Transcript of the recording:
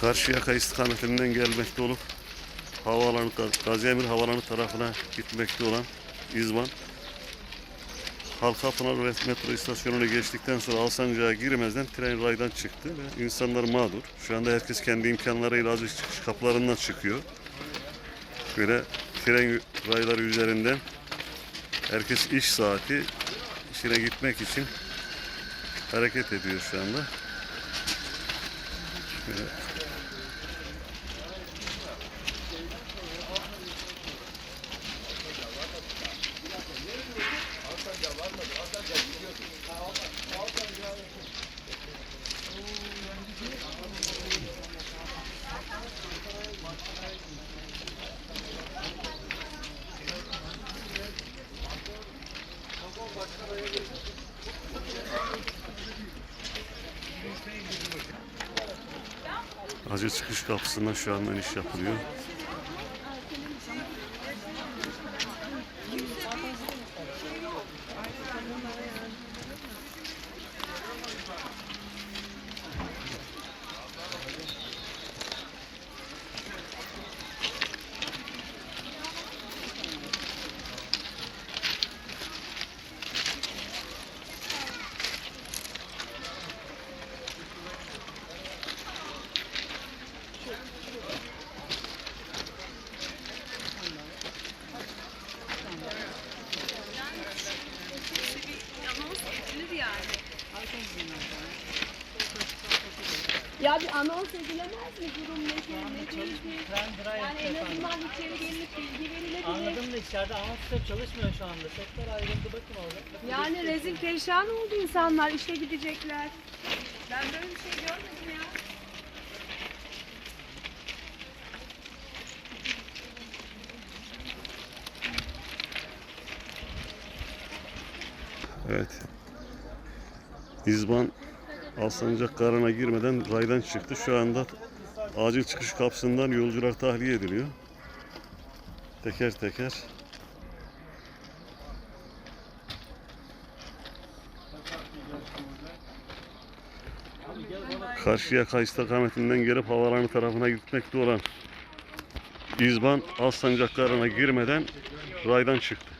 Karşıyaka istikametinden gelmekte olup havaalanı, Gaziemir Havaalanı tarafına gitmekte olan İzban Halkapınar ve metro istasyonunu geçtikten sonra Alsancak'a girmezden tren raydan çıktı ve insanlar mağdur. Şu anda herkes kendi imkanlarıyla azıcık çıkış kapılarından çıkıyor. Böyle tren rayları üzerinden herkes iş saati işine gitmek için hareket ediyor şu anda. Şöyle Acil çıkış kapısından şu anda iş yapılıyor. Ya bir anons edilemez mi durum nedir, ne değildir? Yani en azından içeri gelinip bilgi verilebilir. Anladım da içeride anonslar çalışmıyor şu anda. Sektör ayrıldı bakın orada. Bakın Yani rezil perişan oldu insanlar, işe gidecekler. Ben böyle bir şey görmedim ya. Evet. İzban Alsancak Garı'na girmeden raydan çıktı. Şu anda acil çıkış kapısından yolcular tahliye ediliyor. Teker teker. Karşıyaka istikametinden gelip havalanı tarafına gitmekte olan İzban Alsancak Garı'na girmeden raydan çıktı.